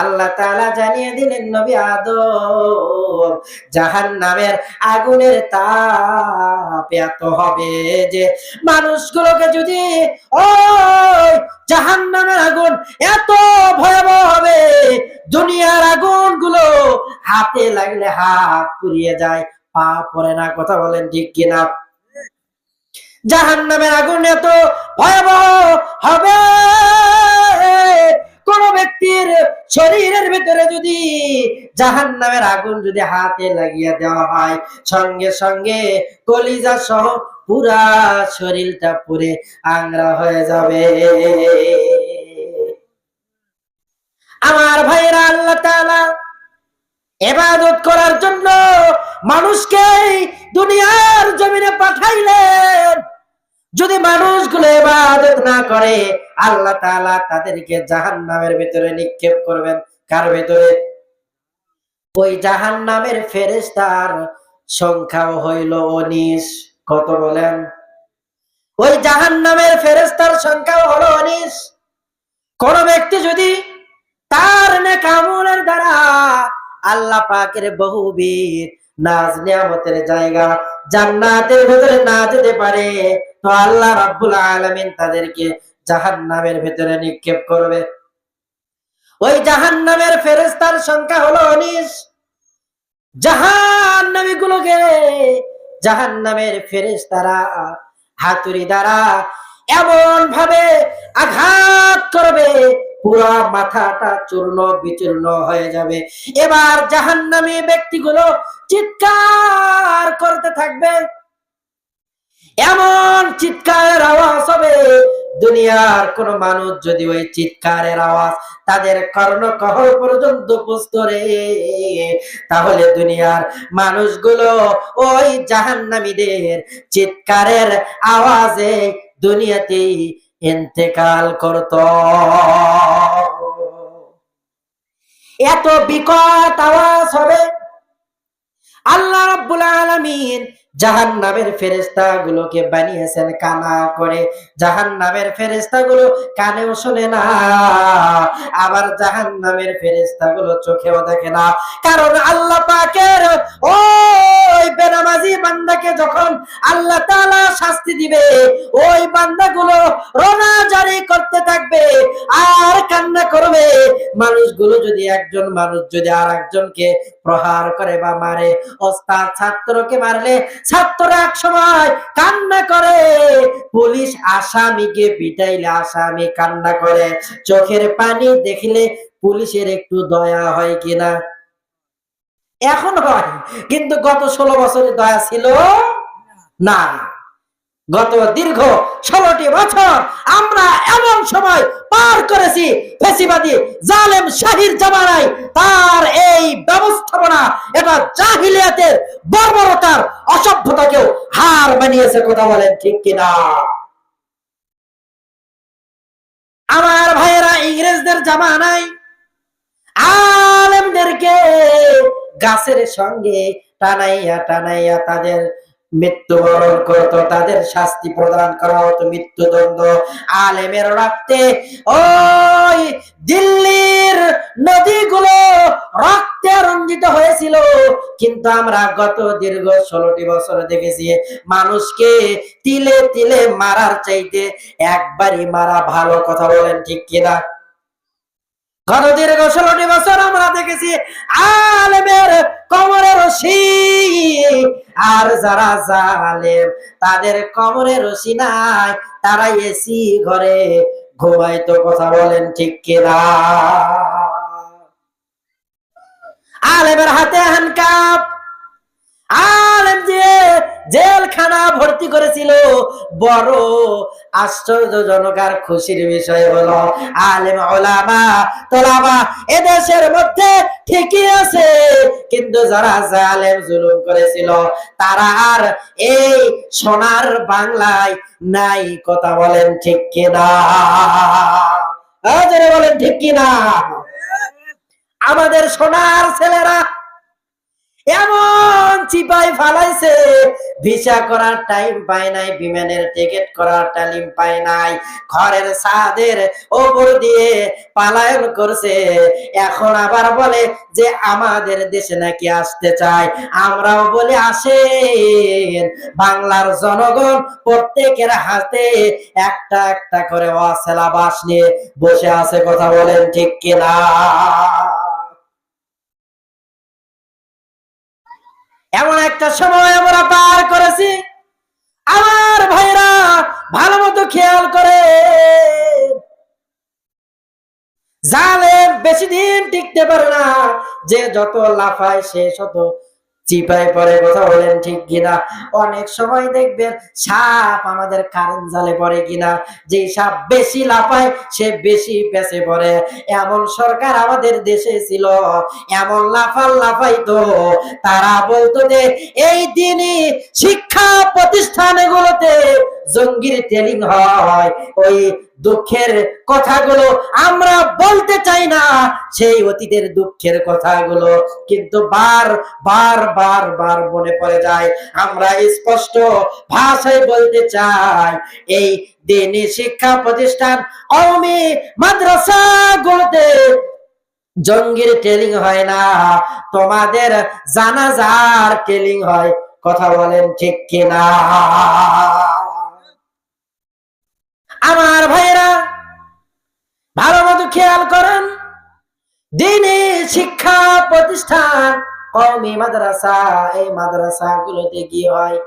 আল্লাহ তাআলা জানিয়ে দিলেন, নবী আদম, জাহান্নামের আগুনের তাপ এত হবে যে মানুষগুলোকে যদি ওই জাহান্নামের আগুন এত ভয়াবহ হবে, দুনিয়ার আগুনগুলো হাতে লাগলে হাত পুড়িয়ে যায়, পা পরে না, কথা বলেন ঠিক কিনা? জাহান্নামের আগুন এত ভয়াবহ হবে কোন ব্যক্তির শরীরের ভিতরে যদি জাহান্নামের আগুন যদি হাতে লাগিয়ে দেওয়া হয়, সঙ্গে সঙ্গে কলিজা সহ পুরা শরীরটা পুরে আংরা হয়ে যাবে। আমার ভাইরা আল্লাহ এবাদত করার জন্য মানুষকে দুনিয়ার জমিনে পাঠাইলেন। যদি মানুষগুলো এবাদত না করে আল্লাহ তাআলা তাদেরকে জাহান্নামের ভিতরে নিক্ষেপ করবেন। কার ভিতরে? ওই জাহান্নামের ফেরেশতার সংখ্যাও হইল উনিশ। কত বলেন? ওই জাহান্নামের ফেরেশতার সংখ্যাও হলো উনিশ। কোন ব্যক্তি যদি তার নেকামলের দ্বারা আল্লাহ পাকের বহুবিধ নাজ নিয়ামতের জায়গা জান্নাতের ভেতরে না যেতে পারে, তো আল্লাহ রাব্বুল আলামিন তাদেরকে জাহান্নামের ভেতরে নিক্ষেপ করবে। ওই জাহান্নামের ফেরেশতার সংখ্যা হলো উনিশ। জাহান্নামী গুলোকে জাহান্নামের ফেরেশতারা, হাতুড়ি দ্বারা এমন ভাবে আঘাত করবে, পুরা মাথাটা চূর্ণ বিচূর্ণ হয়ে যাবে। এবার জাহান্নামী ব্যক্তিগুলো চিৎকার করতে থাকবে। এমন চিৎকারের আওয়াজ হবে, দুনিয়ার কোন মানুষ যদি ওই চিৎকারের আওয়াজ তাদের কর্ণকহর পর্যন্ত পুস্তরে তাহলে দুনিয়ার মানুষগুলো ওই জাহান্নামীদের চিৎকারের আওয়াজে দুনিয়াতেই ইন্তেকাল করত। এত বিকট আওয়াজ হবে আল্লাহ রাব্বুল আলামিন জাহান্নামের ফেরেশতা গুলোকে বানিয়েছেন কানা করে। জাহান্নামের ফেরেশতা গুলো কানেও শোনে না, আবার জাহান্নামের ফেরেশতা গুলো চোখেও দেখে না। কারণ আল্লাহ পাকের ওই বেনামাজি বান্দাকে যখন আল্লাহ তাআলা শাস্তি দিবে, ওই বান্দাগুলো রোনা জারি করতে থাকবে। আর কান্না করবে। মানুষগুলো যদি একজন মানুষ যদি আর একজনকে প্রহার করে বা মারে, ওস্তাদ ছাত্রকে মারলে ছাত্র এক সময় কান্না করে। পুলিশ আসামিকে পিটাইলে আসামি কান্না করে। চোখের পানি দেখলে পুলিশের একটু দয়া হয় কিনা? এখন হয়, কিন্তু গত ষোলো বছরে দয়া ছিল? না। গত দীর্ঘ ষোলোটি বছর আমরা এমন সময় পার করেছি ফেসিবাদী জালেম শাহির জামানায়। তার এই ব্যবস্থাপনা, এটা জাহিলিয়াতের বর্বরতার অসভ্যতাকেও হার মানিয়েছে, কথা বলেন ঠিক কিনা? আমার ভাইয়েরা ইংরেজদের জামানায় আলেমদেরকে গাছের সঙ্গে টানাইয়া টানাইয়া তাদের মৃত্যুবরণ করত তাদের শাস্তি প্রদান করা হতো মৃত্যুদণ্ড আলেমের রক্তে। ওই দিল্লির নদীগুলো রক্তে রঞ্জিত হয়েছিল। কিন্তু আমরা গত দীর্ঘ ষোলোটি বছর দেখেছি, মানুষকে তিলে তিলে মারার চাইতে একবারই মারা ভালো কথা বলেন ঠিক কিনা? গত দীর্ঘ ষোলোটি বছর আমরা দেখেছি, আলেমের কমরে রশি আর যারা জালেম, তাদের কমরে রশি নাই, তারা এসি ঘরে ঘুমাই তো কথা বলেন ঠিক কিনা? আলেমের হাতে হ্যান্ডকাপ আলেম যে জেলখানা ভর্তি করেছিল। বড় আশ্চর্যজনক আর খুশির বিষয় হলো, আলেম, ওলামা, তোলামা এদেশের মধ্যে ঠিকই আছে, কিন্তু যারা জালেম জুলুম করেছিল, তারা আর এই সোনার বাংলায় নাই, কথা বলেন ঠিক কিনা? আজরে বলেন ঠিক কিনা? আমাদের সোনার ছেলেরা এমন চিপাই ফালাইছে, ভিসা করার টাইম পায় নাই, বিমানের টিকিট করার টাইম পায় নাই। ঘরের ছাদের ওপর দিয়ে পালায়ন করছে। এখন আবার বলে যে, আমাদের দেশে নাকি আসতে চায়। আমরাও বলে, আসেন। বাংলার জনগণ প্রত্যেকের হাতে একটা একটা করে অসেলা বাস নিয়ে বসে আছে, কথা বলেন ঠিক কিনা? এমন একটা সময় আমরা পার করেছি। আমার ভাইরা ভালো মতো খেয়াল করে। জালে বেশি দিন টিকতে পারে না, যে যত লাফায় সে শত চিপায় পরে কথা বলেন ঠিক কিনা? অনেক সময় দেখবেন সাপ আমাদের কারেন্ট জালে পড়ে কিনা? যে সাপ বেশি লাফায়, সে বেশি পেছে পড়ে। এমন সরকার আমাদের দেশে ছিল। এমন লাফাল লাফাই তো তারা বলতো যে, এই দিনই শিক্ষা প্রতিষ্ঠানগুলোতে জঙ্গির ট্রেনিং হয়। ওই দুঃখের কথাগুলো আমরা বলতে চাই না, সেই অতীতের দুঃখের কথাগুলো কিন্তু বার বার বার বার মনে পড়ে যায়। আমরা স্পষ্ট ভাষায় বলতে চাই, এই দিনী শিক্ষা প্রতিষ্ঠান কওমি মাদ্রাসা গুলোতে জঙ্গির ট্রেনিং হয় না, তোমাদের জানাজার ট্রেনিং হয়। কথা বলেন ঠিক কিনা? আমার ভাইরা ভালো মতো খেয়াল করেন, দিনে শিক্ষা প্রতিষ্ঠান, কওমি মাদ্রাসা, এই মাদ্রাসা গুলোতে কি হয়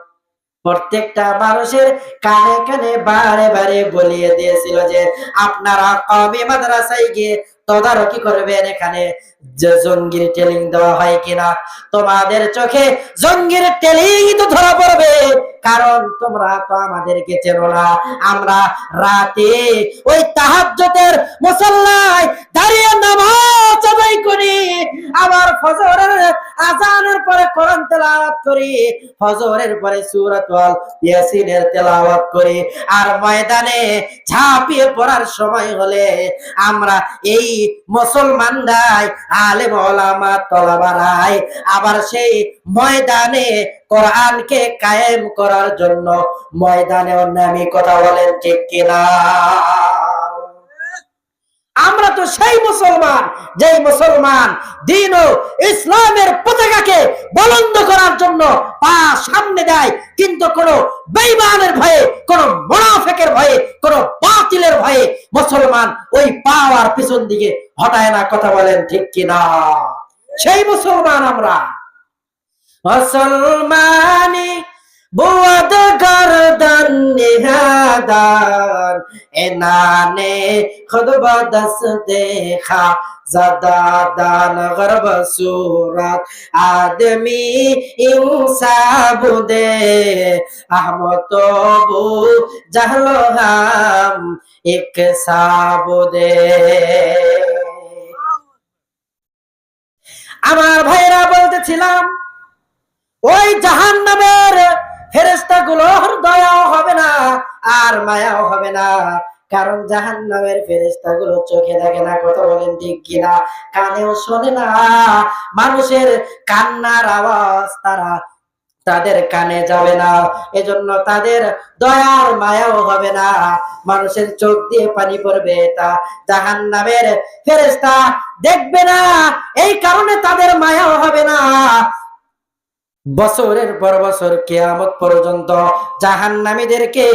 প্রত্যেকটা মানুষের কানে কানে বারে বারে বলিয়ে দিয়েছিল যে, আপনারা কওমি মাদ্রাসায় গিয়ে তদারকি করবেন এখানে। যে জঙ্গির টেলিং দেওয়া হয় কিনা? তোমাদের চোখে জঙ্গির টেলিং তো ধরা পড়বে। কারণ তোমরা তো আমাদেরকে চেনো না। আমরা রাতে ওই তাহাজ্জুদের মুসল্লায় দাঁড়িয়ে নামাজ আদায় করি। আবার ফজরের আজানের পরে কোরআন তেলাওয়াত করি, ফজরের পরে সূরাতুল ইয়াসিনের তেলাওয়াত করি। আর ময়দানে ঝাঁপিয়ে পড়ার সময় হলে আমরা এই মুসলমানরাই, আলেম ওলামা, তলাবারাই আবার সেই ময়দানে কোরআনকে কায়েম করার জন্য ময়দানে নামি কথা বলেন ঠিক কিনা? সেই মুসলমান, যেই মুসলমান দিন ও ইসলামের পতাকাকে বলন্দ করার জন্য পা সামনে দেয়, কিন্তু কোন বেইমানের ভয়ে, কোন মোনাফেকের ভয়ে, কোন বাতিলের ভয়ে মুসলমান ওই পাওয়ার পিছন দিকে হটায় না, কথা বলেন ঠিক কিনা? সেই মুসলমান আমরা। মুসলমানি বুয়াদ গরদন নিহাদান এনানে খুদ বদস দেখা জদাদান গরব সুরত দে আহমদ বু জাহলো এক সাব দে আমার ভাইরা বলতেছিলাম, ওই জাহান নামের ফেরেস্তা গুলোর দয়াও হবে না, আর মায়াও হবে না। কারণ জাহান নামের ফেরেস্তা গুলো চোখে দেখে না, কথা বলেন ঠিক কিনা? কানেও শোনে না। মানুষের কান্নার আওয়াজ তারা তাদের কানে যাবে না। এজন্য তাদের দয়ার মায়াও হবে না। মানুষের চোখ দিয়ে পানি পড়বে তা জাহান নামের ফেরেস্তা দেখবে না। এই কারণে তাদের মায়াও হবে না। বছরের পর বছর কেয়ামত পর্যন্ত জাহান্নামীদেরকে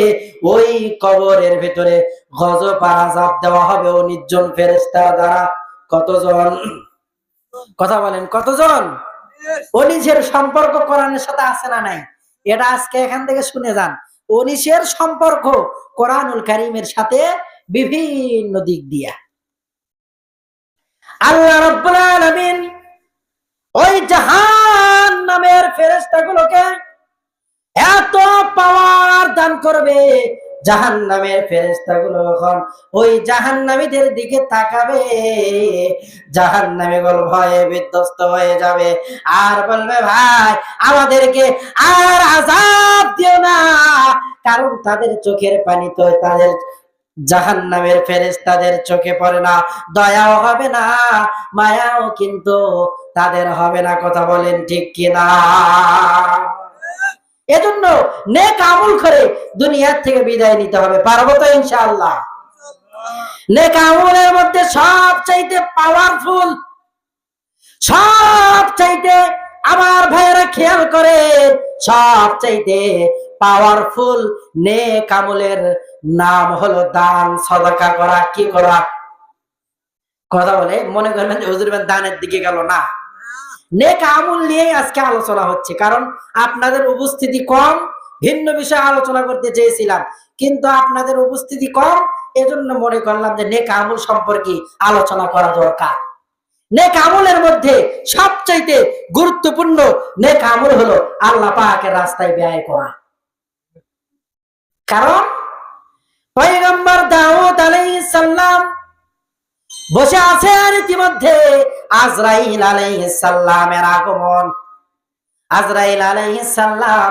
ওই কবরের ভিতরে গজব আর দেওয়া হবে ও নির্জন ফেরেস্তার দ্বারা। কতজন? কথা বলেন, কতজন? অনিসের সম্পর্ক কোরআনের সাথে আছে না নাই? এটা আজকে এখান থেকে শুনে যান। অনিসের সম্পর্ক কোরআনুল কারিমের সাথে বিভিন্ন দিক দিয়া। আল্লাহ রাব্বুল আলামিন ওই জাহান নামের ফেরেশতাগুলোকে এত পাওয়ার দান করবে জাহান নামের ফেরেস্তাগুলো যখন ওই জাহান নামীদের দিকে তাকাবে জাহান নামীগুলো ভয়ে বিধ্বস্ত হয়ে যাবে। আর বলবে, ভাই, আমাদেরকে আর আজাব দিও না। কারণ তাদের চোখের পানি তো তাদের জাহান নামের ফেরেস্তাদের চোখে পড়ে না। দয়াও হবে না, মায়াও কিন্তু তাদের হবে না কথা বলেন ঠিক কিনা? এজন্য নেক আমল করে দুনিয়ার থেকে বিদায় নিতে হবে, পারব তো ইনশাআল্লাহ। নেক আমলের মধ্যে সব চাইতে পাওয়ারফুল সব চাইতে আমার ভাইয়েরা খেয়াল করে সব চাইতে পাওয়ারফুল নেক আমলের নাম হলো দান, সদকা করা, কি করা? কথা বলে মনে করবেন যে হুজুর দানের দিকে গেল না। নেক আমল নিয়েই আজকে আলোচনা হচ্ছে। কারণ আপনাদের উপস্থিতি কম, ভিন্ন বিষয়ে আলোচনা করতে চেয়েছিলাম। কিন্তু আপনাদের উপস্থিতি কম, এজন্য মনে করলাম যে নেক আমল সম্পর্কে আলোচনা করা দরকার। নেক আমলের মধ্যে সবচাইতে গুরুত্বপূর্ণ নেক আমল হলো আল্লাহ পাকের রাস্তায় ব্যয় করা। কারণ, পয়গম্বর দাউদ আলাইহিস সালাম বসে আছেন ইতিমধ্যে আজরাইল আলাইহিস সালামের আগমন। আজরাইল আলাইহিস সালাম